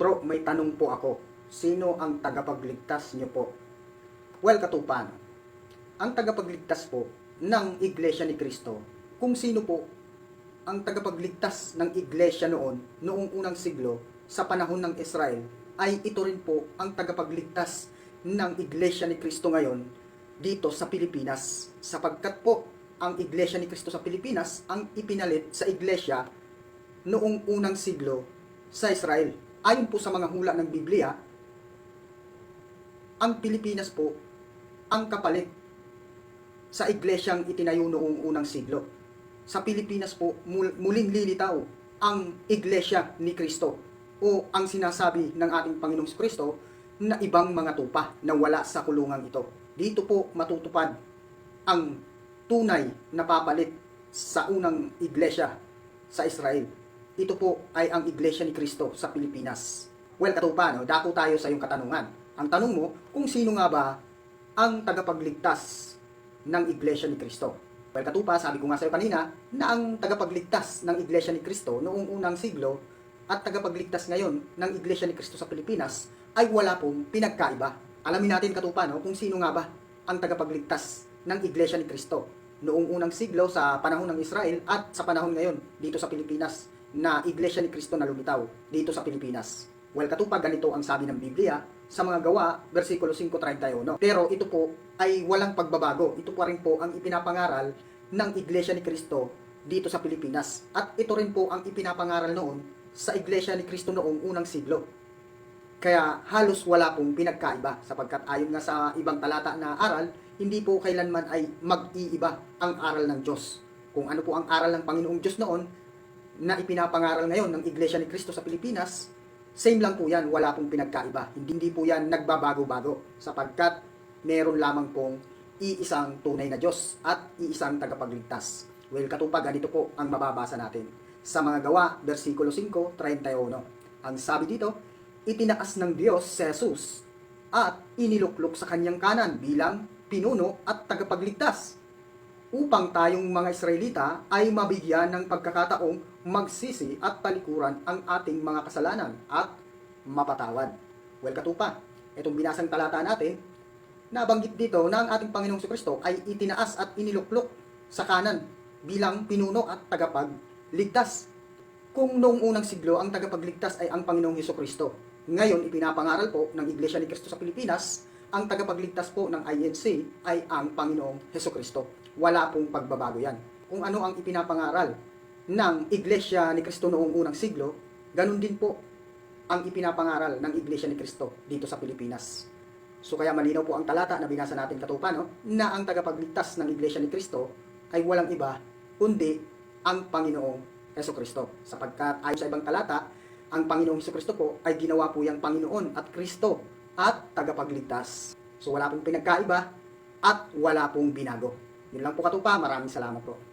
Bro, may tanong po ako. Sino ang tagapagligtas niyo po? Well, katupan. Ang tagapagligtas po ng Iglesia ni Kristo, kung sino po ang tagapagligtas ng Iglesia noon, noong unang siglo, sa panahon ng Israel, ay ito rin po ang tagapagligtas ng Iglesia ni Kristo ngayon dito sa Pilipinas. Sapagkat po, ang Iglesia ni Kristo sa Pilipinas ang ipinalit sa Iglesia noong unang siglo sa Israel. Ayon po sa mga hula ng Biblia, ang Pilipinas po ang kapalit sa iglesyang itinayo noong unang siglo. Sa Pilipinas po, mul- muling lilitaw ang iglesia ni Kristo o ang sinasabi ng ating Panginoong Kristo na ibang mga tupa na wala sa kulungan ito. Dito po matutupad ang tunay na papalit sa unang iglesia sa Israel. Ito po ay ang iglesia ni Kristo sa Pilipinas. Well, katupa, no? dako tayo sa iyong katanungan. Ang tanong mo, kung sino nga ba ang tagapagligtas ng iglesia ni Kristo? Well, katupa, sabi ko nga sa iyo kanina, na ang tagapagligtas ng iglesia ni Kristo noong unang siglo at tagapagligtas ngayon ng iglesia ni Kristo sa Pilipinas ay wala pong pinagkaiba. Alamin natin katupa, no? kung sino nga ba ang tagapagligtas ng iglesia ni Kristo noong unang siglo sa panahon ng Israel at sa panahon ngayon dito sa Pilipinas na iglesia ni Kristo na lumitaw dito sa Pilipinas. Well, katupad ganito ang sabi ng Biblia sa mga gawa, versikulo 5.31. Pero ito po ay walang pagbabago. Ito pa rin po ang ipinapangaral ng iglesia ni Kristo dito sa Pilipinas. At ito rin po ang ipinapangaral noon sa iglesia ni Kristo noong unang siglo. Kaya halos wala pong pinagkaiba sapagkat ayon nga sa ibang talata na aral, hindi po kailanman ay mag-iiba ang aral ng Diyos. Kung ano po ang aral ng Panginoong Diyos noon na ipinapangaral ngayon ng Iglesia ni Kristo sa Pilipinas, same lang po yan, wala pong pinagkaiba. Hindi, hindi po yan nagbabago-bago sapagkat meron lamang pong iisang tunay na Diyos at iisang tagapagligtas. Well, katupag, ganito po ang mababasa natin. Sa mga gawa, versikulo 5, 31. Ang sabi dito, itinaas ng Diyos si Jesus at iniluklok sa kanyang kanan bilang pinuno at tagapagligtas upang tayong mga Israelita ay mabigyan ng pagkakataong magsisi at talikuran ang ating mga kasalanan at mapatawad. Well, katupa, itong binasang talata natin, nabanggit dito na ang ating Panginoong Kristo ay itinaas at iniluklok sa kanan bilang pinuno at tagapagligtas. Kung noong unang siglo ang tagapagligtas ay ang Panginoong Heso Kristo, ngayon ipinapangaral po ng Iglesia ni Kristo sa Pilipinas, ang tagapagligtas po ng INC ay ang Panginoong Heso Kristo. Wala pong pagbabago yan. Kung ano ang ipinapangaral ng Iglesia ni Kristo noong unang siglo, ganun din po ang ipinapangaral ng Iglesia ni Kristo dito sa Pilipinas. So kaya malinaw po ang talata na binasa natin katupa, no? na ang tagapagligtas ng Iglesia ni Kristo ay walang iba kundi ang Panginoong Heso Kristo. Sapagkat ayon sa ibang talata, ang Panginoong Heso Kristo po ay ginawa po yung Panginoon at Kristo at tagapagligtas. So wala pong pinagkaiba at wala pong binago. Yun lang po katupa. Maraming salamat po.